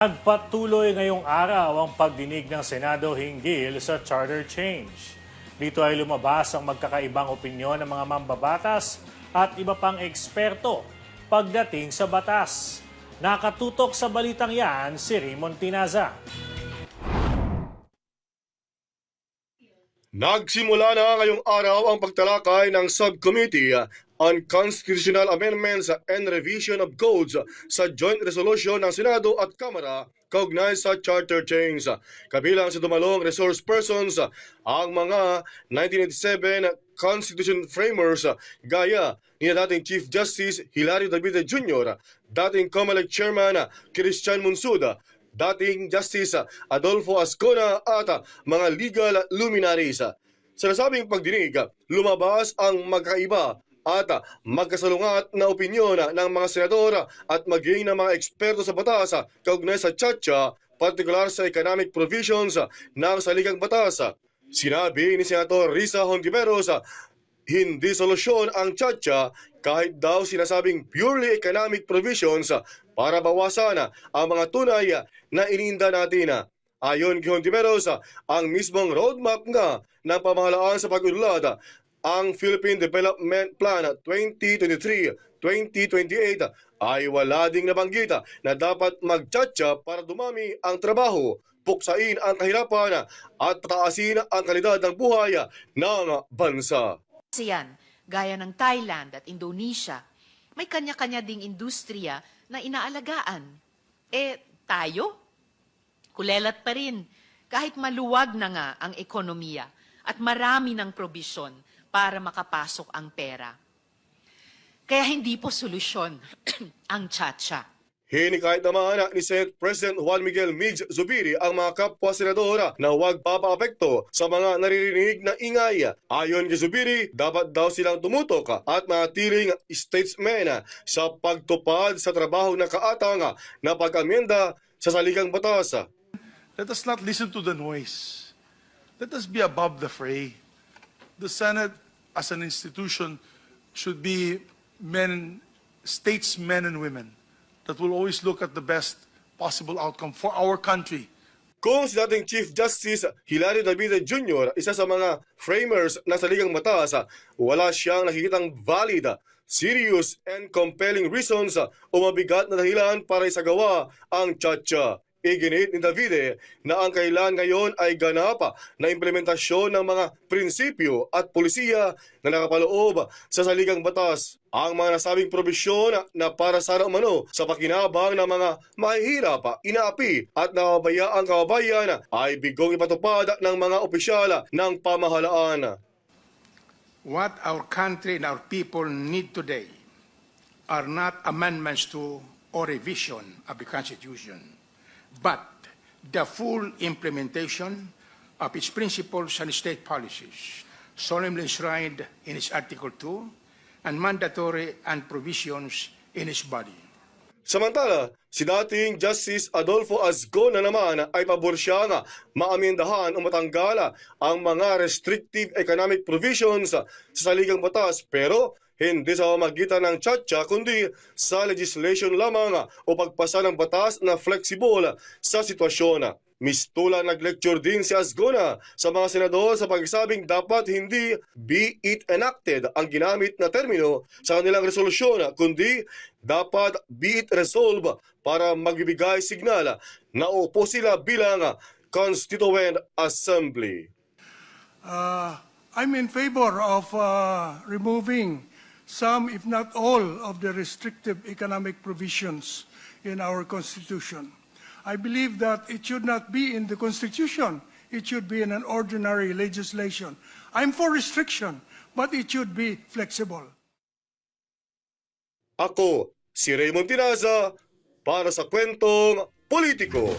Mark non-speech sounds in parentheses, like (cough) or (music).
Nagpatuloy ngayong araw ang pagdinig ng Senado hinggil sa charter change. Dito ay lumabas ang magkakaibang opinyon ng mga mambabatas at iba pang eksperto pagdating sa batas. Nakatutok sa balitang yan si Raymond Tinaza. Nagsimula na ngayong araw ang pagtalakay ng Subcommittee on Constitutional Amendments and Revision of Codes sa Joint Resolution ng Senado at Kamara kaugnay sa charter change. Kabilang sa dumalong resource persons ang mga 1987 Constitution Framers gaya ni dating Chief Justice Hilario David Jr., dating COMELEC Chairman Christian Munsuda, dating Justice Adolfo Ascona at mga legal luminaries. Sa nasabing pagdinig, lumabas ang magkaiba at magkasalungat na opinyon ng mga senador at maging ng mga eksperto sa batas kaugnay sa Chacha, partikular sa economic provisions ng saligang batas. Sinabi ni Senator Risa Hontiveros, hindi solusyon ang Chacha kahit daw sinasabing purely economic provisions para bawasan ang mga tunay na iniinda natin. Ayon kay Hontiveros, ang mismong roadmap nga ng pamahalaan sa pag-unlad ang Philippine Development Plan 2023-2028 ay wala ding nabanggit na dapat magtsatsa para dumami ang trabaho, puksain ang kahirapan at pataasin ang kalidad ng buhay ng bansa. ASEAN, gaya ng Thailand at Indonesia, may kanya-kanya ding industriya na inaalagaan. Eh, tayo? Kulelat pa rin, kahit maluwag na nga ang ekonomiya at marami ng probisyon para makapasok ang pera. Kaya hindi po solusyon (clears throat) ang tsa-tsa. Hinikayat naman ni Senate President Juan Miguel Migs Zubiri ang mga kapwa senadora na huwag papaapekto sa mga naririnig na ingay. Ayon kay Zubiri, dapat daw silang tumutok at manatiling statesmen sa pagtupad sa trabaho na kaatang na pag-amenda sa saligang batas. Let us not listen to the noise. Let us be above the fray. The Senate, as an institution, should be men, statesmen and women that will always look at the best possible outcome for our country. Kung si dating Chief Justice Hilario David Jr. isa sa mga framers ng saligang batas, wala siyang nakikitang valid, serious, and compelling reasons o mabigat na dahilan para isagawa ang chacha. Iginit ni Davide na ang kailan ngayon ay ganap na implementasyon ng mga prinsipyo at polisiya na nakapaloob sa saligang batas. Ang mga nasabing probisyon na para sana umano sa pakinabang ng mga mahihirap, inaapi at nakabaya ang kababayan ay bigong ipatupad ng mga opisyal ng pamahalaan. What our country and our people need today are not amendments to or revision of the Constitution, but the full implementation of its principles and state policies, solemnly enshrined in its Article 2 and mandatory and provisions in its body. Samantala, si dating Justice Adolfo Azcona naman ay pabor siya nga maamindahan o matanggal ang mga restrictive economic provisions sa saligang batas pero hindi sa pamagitan ng tsa kundi sa legislation lamang o pagpasa ng batas na flexible sa sitwasyon. Mistula nag-lecture din si Azgona sa mga senador sa pagsabing dapat hindi be it enacted ang ginamit na termino sa kanilang resolusyon kundi dapat be it resolved para magbibigay signal na upo sila bilang Constituent Assembly. Uh, I'm in favor of uh, removing some, if not all, of the restrictive economic provisions in our Constitution. I believe that it should not be in the Constitution. It should be in an ordinary legislation. I'm for restriction, but it should be flexible. Ako, si Raymond Tinaza, para sa kwentong politiko.